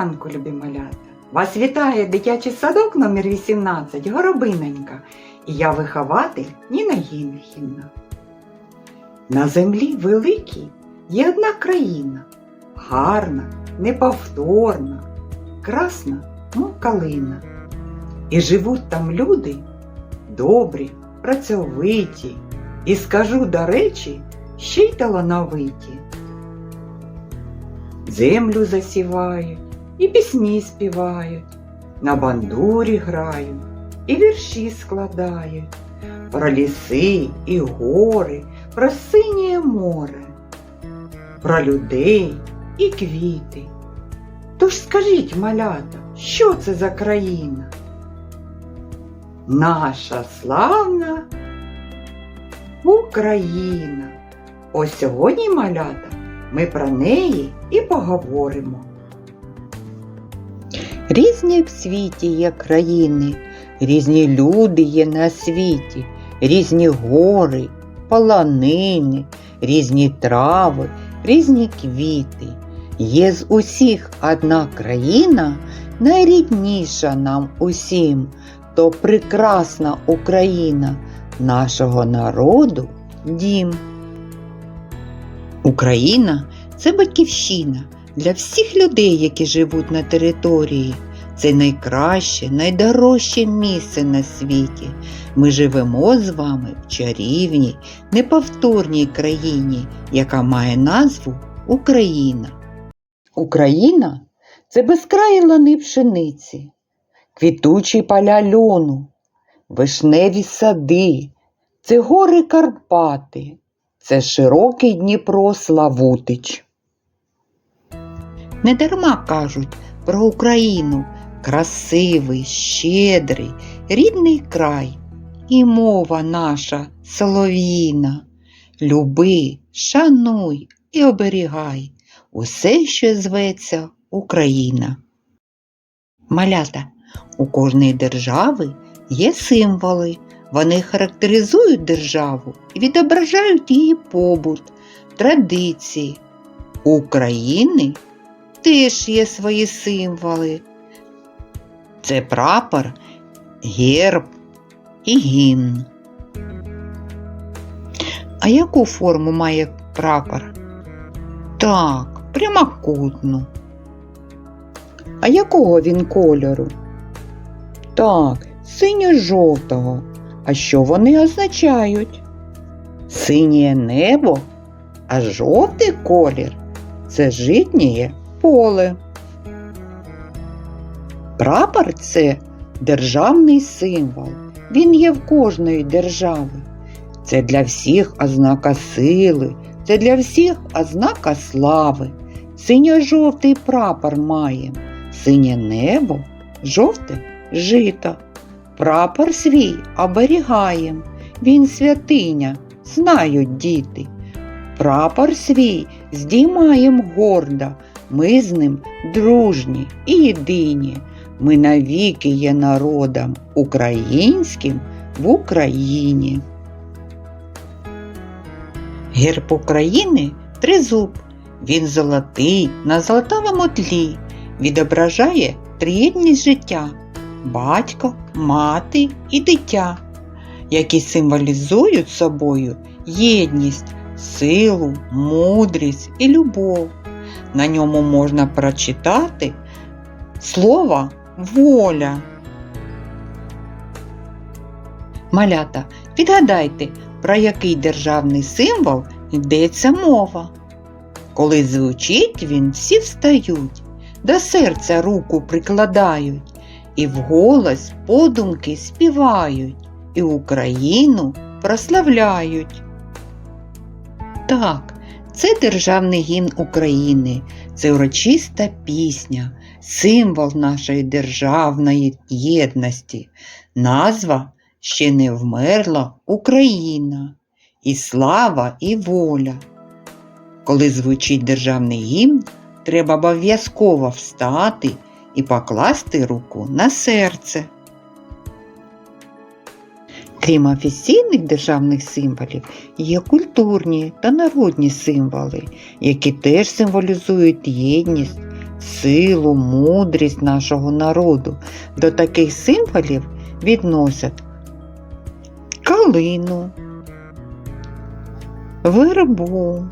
ранку, любі малята! Вас вітає дитячий садок номер 18 Горобиненька і я вихователь Ніна Гінхівна. На землі великій є одна країна, гарна, неповторна, красна, мов калина. І живуть там люди добрі, працьовиті, і скажу до речі, ще й талановиті. Землю засівають, і пісні співають, на бандурі грають, і вірші складають, про ліси і гори, про синє море, про людей і квіти. Тож скажіть, малята, що це за країна? Наша славна Україна. Ось сьогодні, малята, ми про неї і поговоримо. Різні в світі є країни, різні люди є на світі, різні гори, полонини, різні трави, різні квіти. Є з усіх одна країна, найрідніша нам усім, то прекрасна Україна нашого народу дім. Україна це батьківщина для всіх людей, які живуть на території. Це найкраще, найдорожче місце на світі. Ми живемо з вами в чарівній, неповторній країні, яка має назву Україна. Україна це безкраї лани пшениці, квітучі поля льону, вишневі сади, це гори Карпати, це широкий Дніпро Славутич. Недарма кажуть про Україну красивий, щедрий, рідний край і мова наша солов'їна. Люби, шануй і оберігай усе, що зветься Україна. Малята, у кожної держави є символи. Вони характеризують державу і відображають її побут, традиції. України теж є свої символи. Це прапор, герб і гімн. А яку форму має прапор? Так, прямокутну. А якого він кольору? Так, синьо-жовтого. А що вони означають? Синє небо, а жовтий колір це житнє поле. Прапор це державний символ. Він є в кожної держави. Це для всіх ознака сили, це для всіх ознака слави. Синьо-жовтий прапор має, синє небо, жовте жито. Прапор свій оберігаєм, він святиня, знають діти. Прапор свій здіймаєм гордо, ми з ним дружні і єдині. Ми навіки є народом українським в Україні. Герб України тризуб. Він золотий на золотавому тлі, відображає триєдність життя батько, мати і дитя, які символізують собою єдність, силу, мудрість і любов. На ньому можна прочитати слово воля. Малята, відгадайте, про який державний символ йдеться мова. Коли звучить він, всі встають, до серця руку прикладають і вголос подумки співають, і Україну прославляють. Так, це державний гімн України, це урочиста пісня, символ нашої державної єдності. Назва ще не вмерла Україна, і слава, і воля. Коли звучить державний гімн, треба обов'язково встати і покласти руку на серце. Крім офіційних державних символів, є культурні та народні символи, які теж символізують єдність, силу, мудрість нашого народу. До таких символів відносять калину, вербу,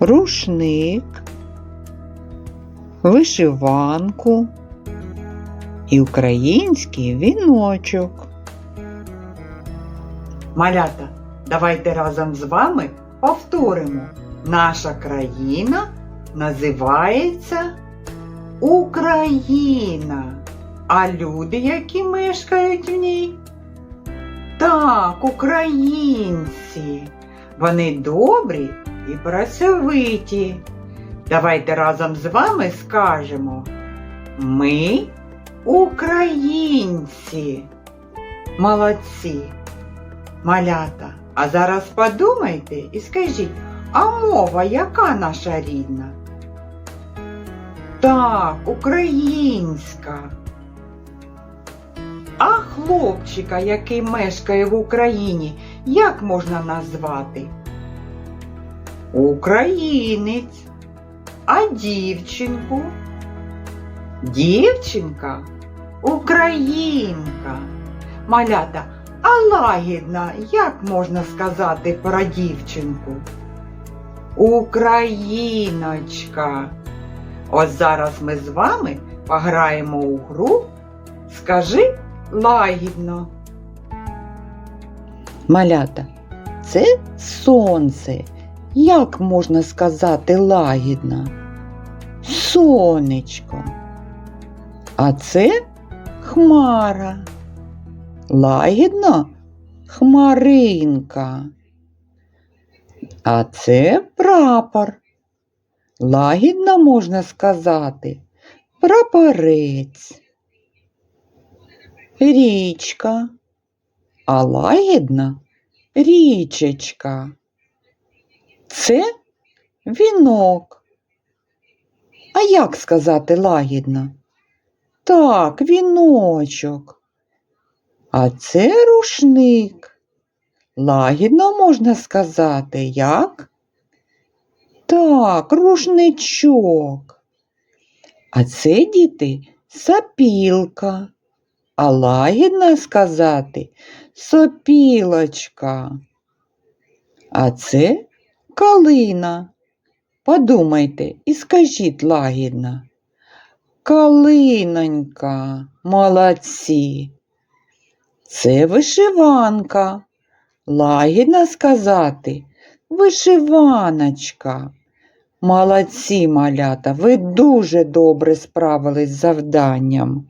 рушник, вишиванку і український віночок. Малята, давайте разом з вами повторимо. Наша країна називається Україна. А люди, які мешкають в ній? Так, українці. Вони добрі і працьовиті. Давайте разом з вами скажемо. Ми українці. Молодці. Малята, а зараз подумайте і скажіть, а мова яка наша рідна? Так, українська. А хлопчика, який мешкає в Україні, як можна назвати? Українець. А дівчинку? Дівчинка українка. Малята, а лагідна, як можна сказати про дівчинку? Україночка. Ось зараз ми з вами пограємо у гру. Скажи лагідно. Малята, це сонце. Як можна сказати лагідно? Сонечко. А це хмара. Лагідно хмаринка. А це прапор. Лагідно можна сказати прапорець. Річка. А лагідна річечка. Це вінок. А як сказати лагідно? Так, віночок. А це рушник. Лагідно можна сказати, як? Так, рушничок. А це діти сапілка. А лагідно сказати сопілочка. А це калина. Подумайте і скажіть лагідно. Калинонька, молодці. Це вишиванка. Лагідно сказати вишиваночка. Молодці, малята, ви дуже добре справились з завданням.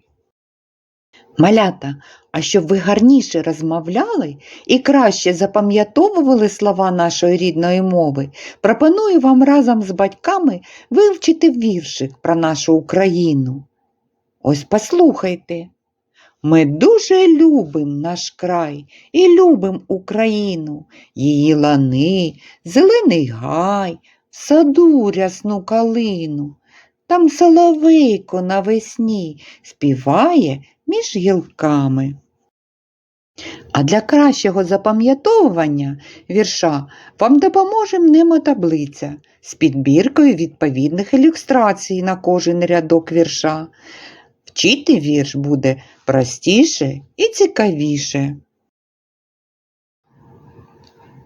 Малята, а щоб ви гарніше розмовляли і краще запам'ятовували слова нашої рідної мови, пропоную вам разом з батьками вивчити віршик про нашу Україну. Ось послухайте. Ми дуже любим наш край і любим Україну, її лани, зелений гай, саду рясну калину. Там соловейко навесні співає між гілками. А для кращого запам'ятовування вірша вам допоможе мнемотаблиця з підбіркою відповідних ілюстрацій на кожен рядок вірша. Вчити вірш буде простіше і цікавіше.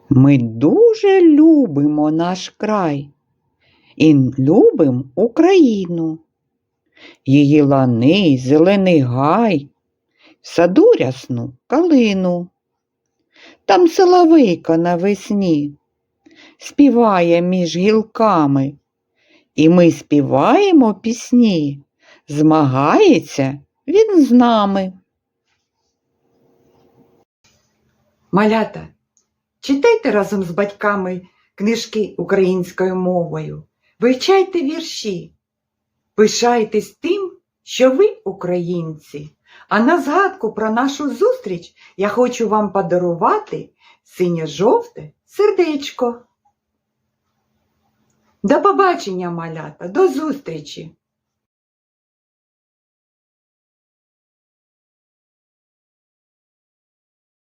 Ми дуже любимо наш край і любимо Україну. Її лани, зелений гай, в саду рясну калину. Там соловейко навесні співає між гілками, і ми співаємо пісні. Змагається він з нами. Малята, читайте разом з батьками книжки українською мовою, вивчайте вірші, пишайтесь тим, що ви українці. А на згадку про нашу зустріч я хочу вам подарувати синьо-жовте сердечко. До побачення, малята, до зустрічі!